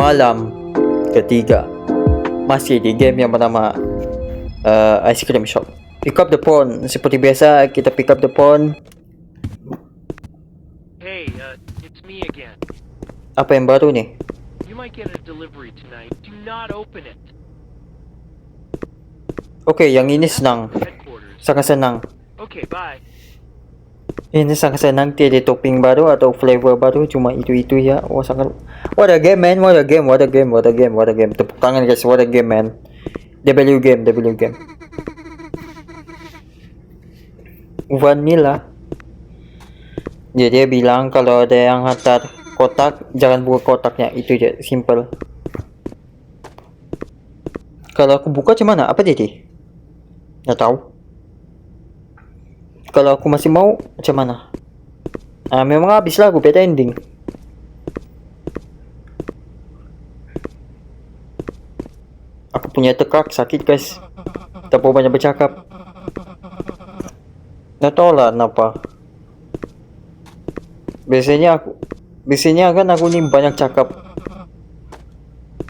Malam ketiga Masih di game yang bernama uh, Ice Cream Shop Pick up the phone Seperti biasa kita pick up the phone Hey, uh, it's me again. Apa yang baru nih? You might get a delivery tonight. Do not open it. Oke yang ini senang. Sangat senang Okay, bye. Ini sangat senang tiada topping baru atau flavor baru Cuma itu-itu ya Oh sangat What a game man. What a game What a game What a game What a game. Tepuk tangan guys. What a game man. W game W game. Vanilla. Jadi dia bilang kalau ada yang hantar kotak Jangan buka kotaknya. Itu je Simple. Kalau aku buka mana? Apa jadi Tak tahu. Kalau aku masih mau macam mana? Ah memang habis lah aku beta ending punya tekak sakit guys. Tak mau banyak bercakap. Tak tahu lah kenapa. Biasanya aku biasanya kan aku ni banyak cakap.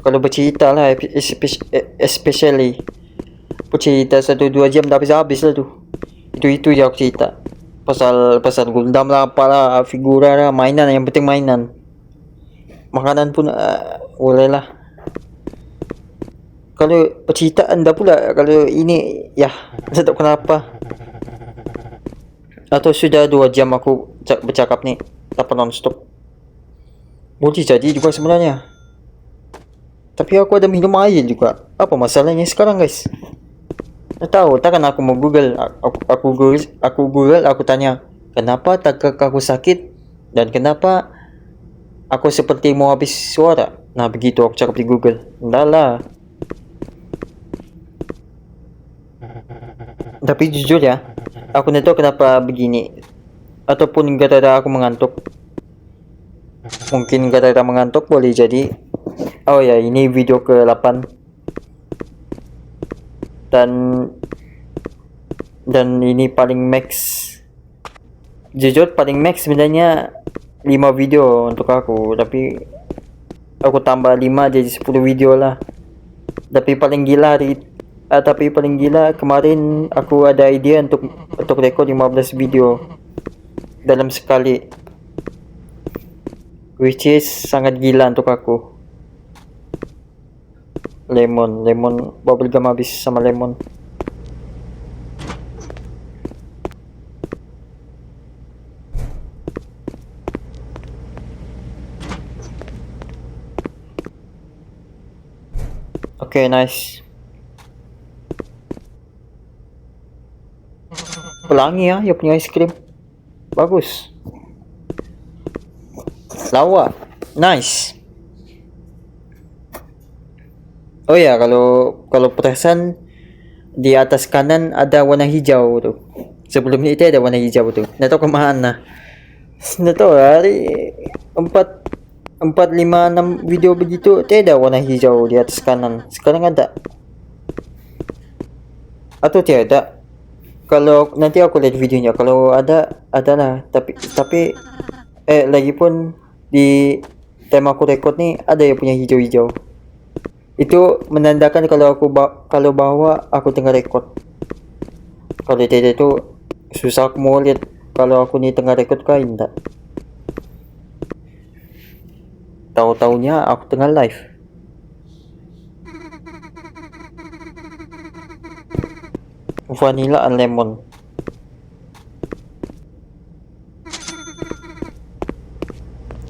Kalau bercerita lah espe- especially. Bercerita satu dua jam dah habis-habis lah tu. Itu-itu je aku cerita. Pasal pasal Gundam lah apalah figura lah mainan yang penting mainan. Makanan pun uh, boleh lah kalau percintaan dah pula kalau ini ya saya tak kenapa atau sudah dua jam aku cak- bercakap ni tanpa non stop boleh jadi juga sebenarnya. Tapi aku ada minum air juga. Apa masalahnya sekarang guys? Tak tahu takkan aku mau google aku aku google aku google aku tanya kenapa tak aku sakit? Dan kenapa aku seperti mau habis suara? Nah begitu aku cakap di google. Dah lah tapi jujur ya aku tak tahu kenapa begini. Ataupun gara-gara aku mengantuk. Mungkin gara-gara mengantuk boleh jadi. Oh ya ini video ke 8 dan dan ini paling max. Jujur paling max sebenarnya 5 video untuk aku. Tapi aku tambah 5 jadi 10 video lah. Tapi paling gila hari ah, tapi paling gila kemarin aku ada idea untuk untuk rekod 15 video. Dalam sekali. Which is sangat gila untuk aku. Lemon lemon bubble gum habis sama lemon. Okay, nice. Pelangi ya, dia punya ice cream. Bagus. Lawa. Nice. Oh ya, kalau kalau perasan di atas kanan ada warna hijau tu. Sebelumnya itu ada warna hijau tu. Tak tahu ke mana. Tak tahu hari empat empat lima enam video begitu tiada warna hijau di atas kanan. Sekarang ada. Atau tiada. Kalau nanti aku lihat videonya. Kalau ada adalah tapi tapi eh lagi pun di tema aku rekod ni ada yang punya hijau-hijau. Itu menandakan kalau aku ba kalau bawa aku tengah rekod. Kalau tidak itu susah aku mau lihat kalau aku ni tengah rekod kah tidak. Tahu-taunya aku tengah live. Vanilla and lemon.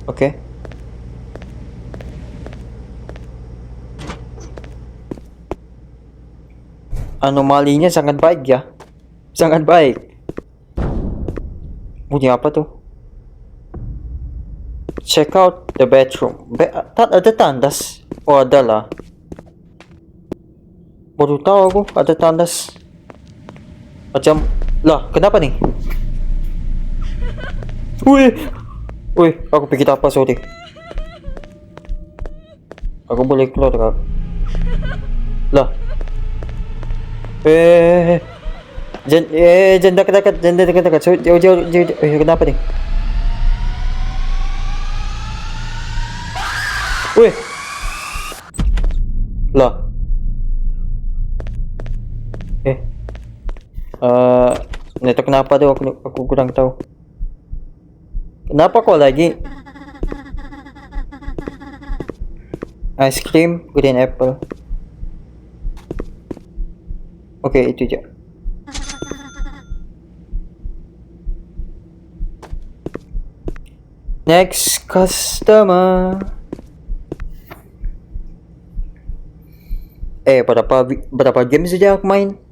Okay. anomalinya sangat baik ya. Sangat baik. Bunyi apa tuh? Check out the bedroom. Be tak ada tandas. Oh ada lah. Baru tahu aku ada tandas macam lah kenapa nih wih wih aku pikir apa sorry aku boleh keluar kak lah Eh, jen, eh, jen dekat dekat, jen dekat dekat. So, jauh jauh jauh. Eh, kenapa nih? Wih, Lah. Uh, kenapa tuh aku, aku kurang tahu. Kenapa kok lagi? Ice cream, green apple. Oke, itu aja. Next customer. Eh, berapa berapa game saja aku main?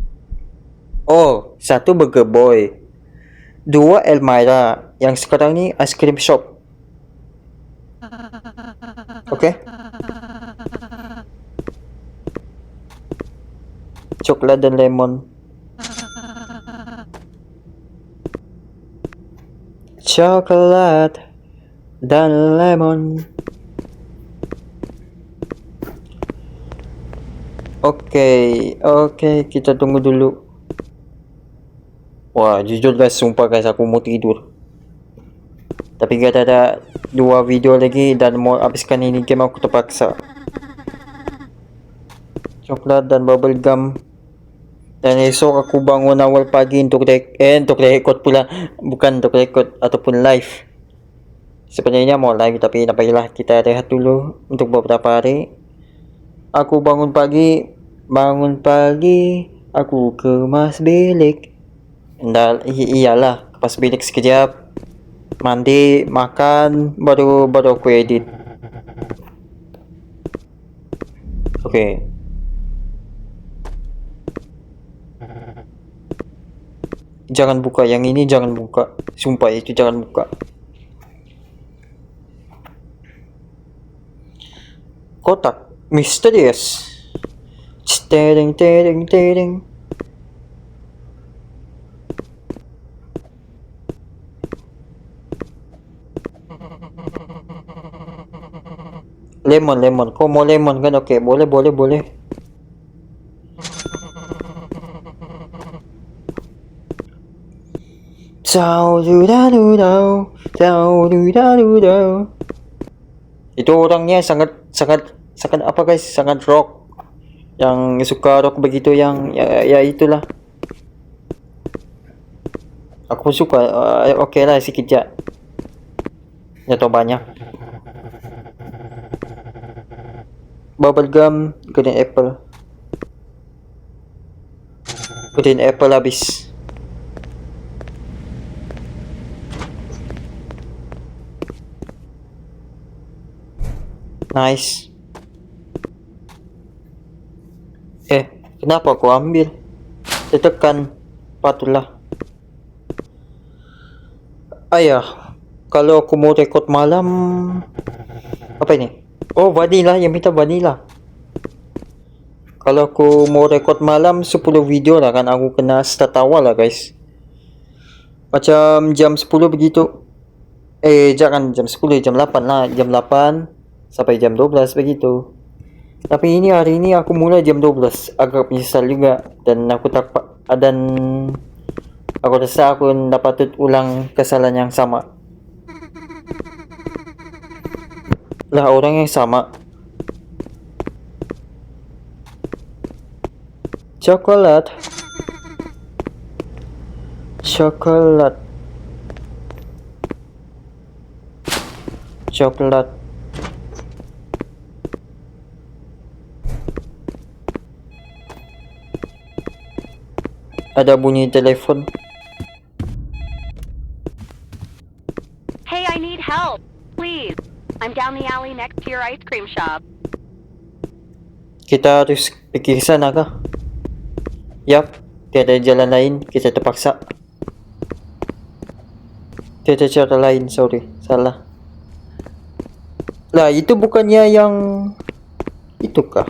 Oh, satu Burger Boy. Dua Elmira. Yang sekarang ni Ice Cream Shop. Oke. Coklat dan lemon. Coklat dan lemon. Oke, oke, kita tunggu dulu. Wah, jujur guys, sumpah guys, aku mau tidur. Tapi gak ada dua video lagi dan mau habiskan ini game aku terpaksa. Coklat dan bubble gum. Dan esok aku bangun awal pagi untuk rek eh, untuk record pula. Bukan untuk record ataupun live. Sebenarnya mau live tapi payahlah kita rehat dulu untuk beberapa hari. Aku bangun pagi, bangun pagi, aku kemas bilik. Ndak, i- iyalah, kemas bilik sekejap. Mandi, makan, baru baru aku edit. Oke. Jangan buka yang ini, jangan buka. Sumpah itu jangan buka. Kotak misterius. Tering tering tering. Lemon, lemon. Kau mau lemon kan? Oke, boleh, boleh, boleh. Ciao du da du dau, ciao du da du dau. Itu orangnya sangat sangat sangat apa guys? Sangat rock. Yang suka rock begitu yang ya, ya itulah. Aku suka. Uh, Oke lah sikit ya. Ya tau banyak. Bubblegum, green apple. Green apple habis. Nice. Eh, kenapa aku ambil? Ditekan. Patutlah. Ayah, kalau aku mau record malam... Apa ini? Oh, vanilla. Yang minta vanilla. Kalau aku mau record malam 10 video lah kan aku kena start awal lah guys. Macam jam 10 begitu. Eh, jangan jam 10, jam 8 lah. Jam 8 sampai jam 12 begitu. Tapi ini hari ini aku mulai jam 12. Agak menyesal juga dan aku tak dan aku rasa aku tak patut ulang kesalahan yang sama. Lah orang yang sama. Coklat. Coklat. Coklat. Ada bunyi telepon. Next to your ice cream shop. Kita harus pergi ke sana kah? Yap, tiada jalan lain, kita terpaksa. Tiada cara lain, sorry, salah. Lah, itu bukannya yang... Itu kah?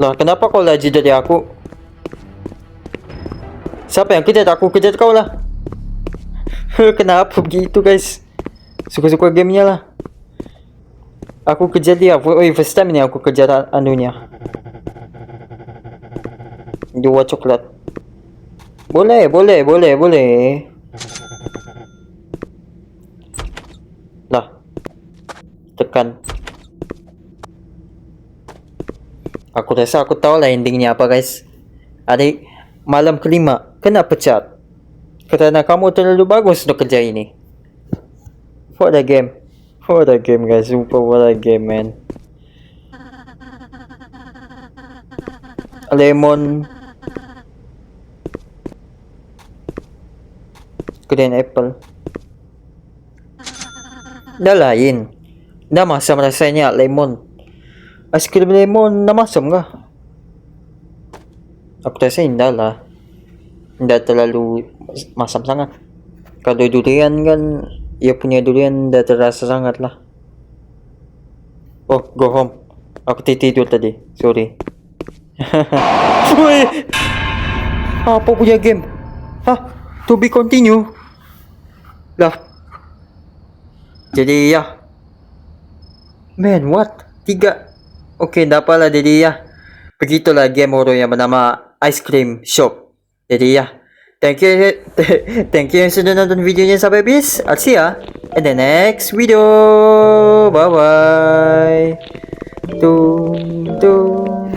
Lah, kenapa kau laju dari aku? Siapa yang kejar aku? Kejar kau lah. Kenapa begitu guys? Suka-suka gamenya lah. Aku kejar dia. Oh, first time ni aku kejar anunya. Dua coklat. Boleh, boleh, boleh, boleh. makan. Aku rasa aku tahu lah endingnya apa guys. Adik, malam kelima kena pecat. Kerana kamu terlalu bagus untuk kerja ini. What a game. What a game guys. Super what a game man. Lemon. Green apple. Dah lain. Dah masam rasanya lemon. Ais krim lemon dah masam kah? Aku rasa indah lah. Tidak terlalu masam sangat. Kalau durian kan, ia punya durian dah terasa sangat lah. Oh, go home. Aku tidur tadi. Sorry. Apa punya game? Hah? To be continue? Lah. Jadi ya. Man, what? Tiga. Okay, dapatlah jadi ya. Begitulah game horror yang bernama Ice Cream Shop. Jadi ya. Thank you. Thank you yang sudah nonton videonya sampai habis. I'll see ya in the next video. Bye bye. Tung tung.